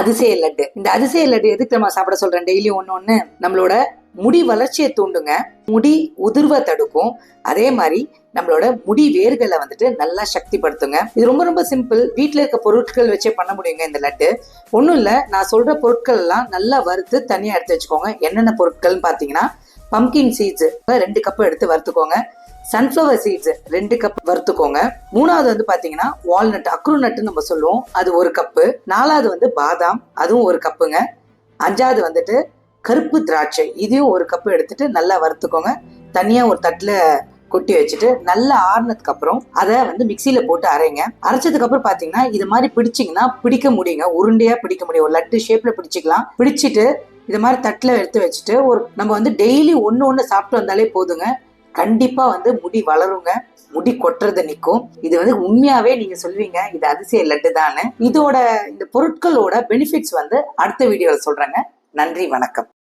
அதிசய லட்டு. இந்த அதிசய லட்டு எதுக்கு நம்ம சாப்பிட சொல்றேன்? டெய்லி ஒன்று ஒன்று நம்மளோட முடி வளர்ச்சியை தூண்டுங்க. முடி உதிர்வை தடுக்கும். அதே மாதிரி நம்மளோட முடி வேர்களை வந்துட்டு நல்லா சக்திப்படுத்துங்க. இது ரொம்ப ரொம்ப சிம்பிள். வீட்டில் இருக்க பொருட்கள் வச்சே பண்ண முடியுங்க இந்த லட்டு. ஒன்றும் இல்லை நான் சொல்ற பொருட்கள் எல்லாம் நல்லா வறுத்து தனியாக எடுத்து வச்சுக்கோங்க. என்னென்ன பொருட்கள்னு பார்த்தீங்கன்னா பம்கின் சீட்ஸ் ரெண்டு கப்பு எடுத்து வறுத்துக்கோங்க. சன்ஃப்ளவர் சீட்ஸ் ரெண்டு கப் வறுத்துக்கோங்க. மூணாவது வந்து பாத்தீங்கன்னா வால்நட் அக்ரு நட்டுன்னு நம்ம சொல்லுவோம். அது ஒரு கப்பு நாலாவது வந்து பாதாம் அதுவும் ஒரு கப்புங்க அஞ்சாவது வந்துட்டு கருப்பு திராட்சை. இதையும் ஒரு கப்பு எடுத்துட்டு நல்லா வறுத்துக்கோங்க. தனியா ஒரு தட்டுல கொட்டி வச்சுட்டு நல்லா ஆறுனதுக்கு அப்புறம் அதை வந்து மிக்சியில போட்டு அரைங்க. அரைச்சதுக்கு அப்புறம் பாத்தீங்கன்னா இது மாதிரி பிடிச்சிங்கன்னா பிடிக்க முடியுங்க. உருண்டையா பிடிக்க முடியும். ஒரு லட்டு ஷேப்ல பிடிச்சிக்கலாம். பிடிச்சிட்டு இது மாதிரி தட்டில் எடுத்து வச்சுட்டு ஒரு நம்ம வந்து டெய்லி ஒன்று ஒன்று சாப்பிட்டு வந்தாலே போதுங்க. கண்டிப்பா வந்து முடி வளருங்க. முடி கொட்டுறது நிற்கும் இது வந்து உண்மையாவே நீங்க சொல்வீங்க. இது அதிசய லட்டு தானே இதோட இந்த பொருட்களோட பெனிஃபிட்ஸ் வந்து அடுத்த வீடியோவில் சொல்றேங்க. நன்றி வணக்கம்.